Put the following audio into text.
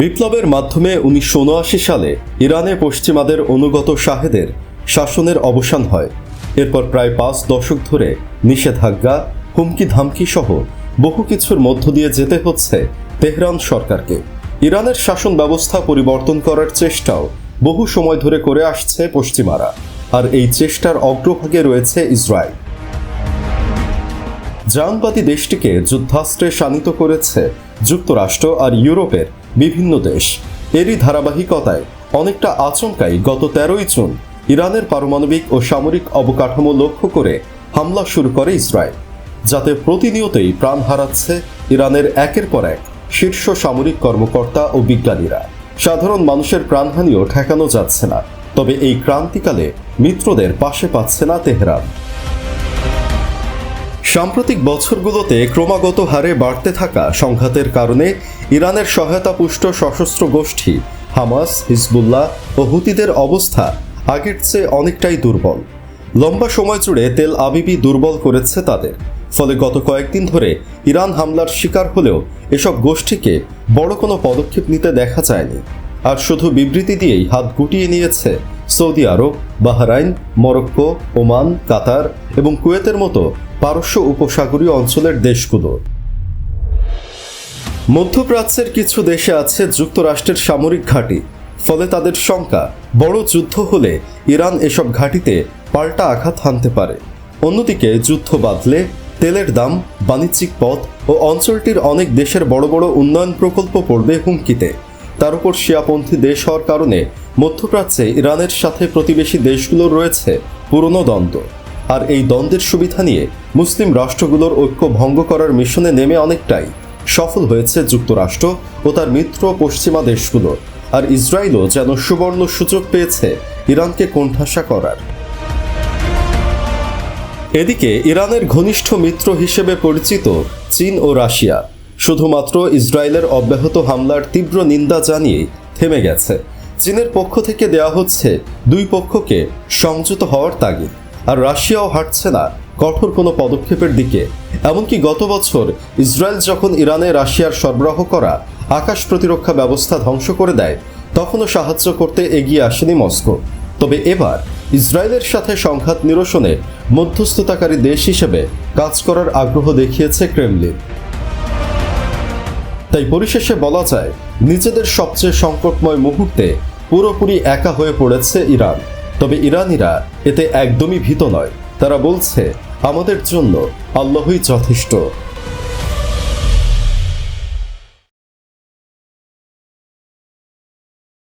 বিপ্লবের মাধ্যমে উনিশশো উনআশি সালে ইরানে পশ্চিমাদের অনুগত শাহেদের শাসনের অবসান হয়। এরপর প্রায় পাঁচ দশক ধরে নিষেধাজ্ঞা হুমকি ধামকি সহ বহু কিছুর মধ্য দিয়ে যেতে হচ্ছে তেহরান সরকারকে। ইরানের শাসন ব্যবস্থা পরিবর্তন করার চেষ্টাও বহু সময় ধরে করে আসছে পশ্চিমারা, আর এই চেষ্টার অগ্রভাগে রয়েছে ইসরায়েল। জাহানবাদী দেশটিকে যুদ্ধাস্ত্রে শানিত করেছে যুক্তরাষ্ট্র আর ইউরোপের বিভিন্ন দেশ। এরই ধারাবাহিকতায় অনেকটা আচমকাই গত তেরোই জুন ইরানের পারমাণবিক ও সামরিক অবকাঠামো লক্ষ্য করে হামলা শুরু করে ইসরায়েল, যাতে প্রতিনিয়তই প্রাণ হারাচ্ছে ইরানের একের পর এক শীর্ষ সামরিক কর্মকর্তা ও বিজ্ঞানীরা। সাধারণ মানুষের প্রাণহানিও ঠেকানো যাচ্ছে না, তবে এই ক্রান্তিকালে মিত্রদের পাশে পাচ্ছে না তেহরান। সাম্প্রতিক বছরগুলোতে ক্রমাগত হারে বাড়তে থাকা সংঘাতের কারণে ইরানের সহায়তাপুষ্ট সশস্ত্র গোষ্ঠী হামাস, হিজবুল্লাহ ও হুতিদের অবস্থা আগের চেয়ে অনেকটাই দুর্বল। লম্বা সময় জুড়ে তেল আবিবি দুর্বল করেছে তাদের, ফলে গত কয়েকদিন ধরে ইরান হামলার শিকার হলেও এসব গোষ্ঠীকে বড় কোনো পদক্ষেপ নিতে দেখা যায়নি। আর শুধু বিবৃতি দিয়েই হাত গুটিয়ে নিয়েছে Saudi Arabia, Bahrain, Morocco, Oman, Qatar এবং কুয়েতের মতো পারস্য উপসাগরীয় অঞ্চলের দেশগুলো। মধ্যপ্রাচ্যের কিছু দেশে আছে যুক্তরাষ্ট্রের সামরিক ঘাঁটি, ফলে তাদের শঙ্কা বড় যুদ্ধ হলে ইরান এসব ঘাঁটিতে পাল্টা আঘাত হানতে পারে। অন্যদিকে যুদ্ধ বাঁধলে তেলের দাম, বাণিজ্যিক পথ ও অঞ্চলটির অনেক দেশের বড় বড় উন্নয়ন প্রকল্প পড়বে হুমকিতে। তার উপর শিয়াপন্থী দেশ হওয়ার কারণে মধ্যপ্রাচ্যে ইরানের সাথে প্রতিবেশী দেশগুলোর রয়েছে পুরনো দ্বন্দ্ব। আর এই দ্বন্দ্বের সুবিধা নিয়ে মুসলিম রাষ্ট্রগুলোর ঐক্য ভঙ্গ করার মিশনে নেমে অনেকটাই সফল হয়েছে যুক্তরাষ্ট্র ও তার মিত্র পশ্চিমা দেশগুলো আর ইসরায়েলও যেন সুবর্ণ সুযোগ পেয়েছে ইরানকে কোণঠাসা করার। এদিকে ইরানের ঘনিষ্ঠ মিত্র হিসেবে পরিচিত চীন ও রাশিয়া শুধুমাত্র ইসরায়েলের অব্যাহত হামলার তীব্র নিন্দা জানিয়ে থেমে গেছে। চীনের পক্ষ থেকে দেয়া হচ্ছে দুই পক্ষকে সংযত হওয়ার তাগিদ। আর রাশিয়াও হাঁটছে না কঠোর কোনো পদক্ষেপের দিকে। এমনকি গত বছর ইসরায়েল যখন ইরানে রাশিয়ার সরবরাহ করা আকাশ প্রতিরক্ষা ব্যবস্থা ধ্বংস করে দেয়, তখনও সাহায্য করতে এগিয়ে আসেনি মস্কো। তবে এবার ইসরায়েলের সাথে সংঘাত নিরসনে মধ্যস্থতাকারী দেশ হিসেবে কাজ করার আগ্রহ দেখিয়েছে ক্রেমলিন। তাই পরিশেষে বলা যায়, নিজেদের সবচেয়ে সংকটময় মুহূর্তে পুরোপুরি একা হয়ে পড়েছে ইরান। তবে ইরানিরা এতে একদমই ভীত নয়। তারা বলছে, আমাদের জন্য আল্লাহই যথেষ্ট।